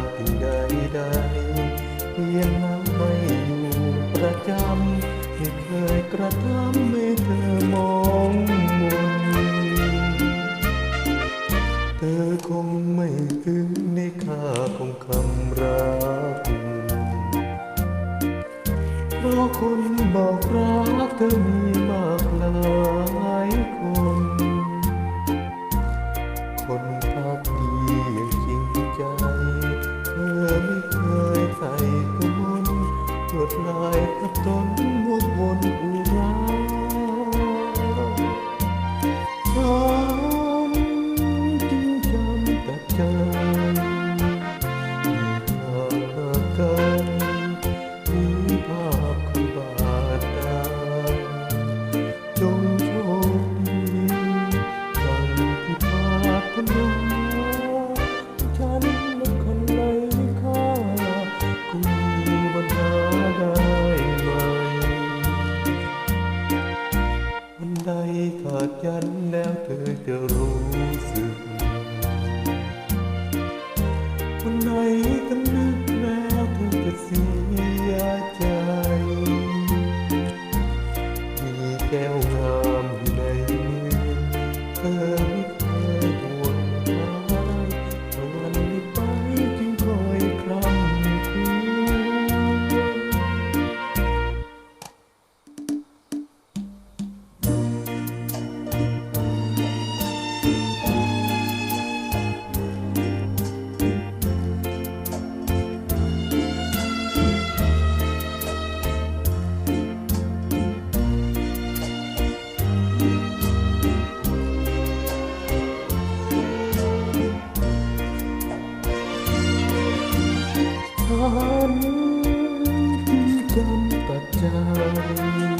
ดสิ่งใดใดๆเพียงน้ำไม่อยู่ประจำไม่เคยกระทำให้เธอมองมนเธอคงไม่ถึงในค่าของคำรักเพราะคนบอกรักเธอมีมากหลายคนายกับนวกวนอุรา ขาดยันแล้วเธอจะรู้สึก วันไหนกันนึกแล้วเธอจะเสียใจ มีแก้วงามอยู่ในมือเธอ นจนปัจจัย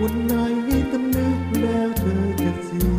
วันไหนตำนึกแล้วเธอจะเสีย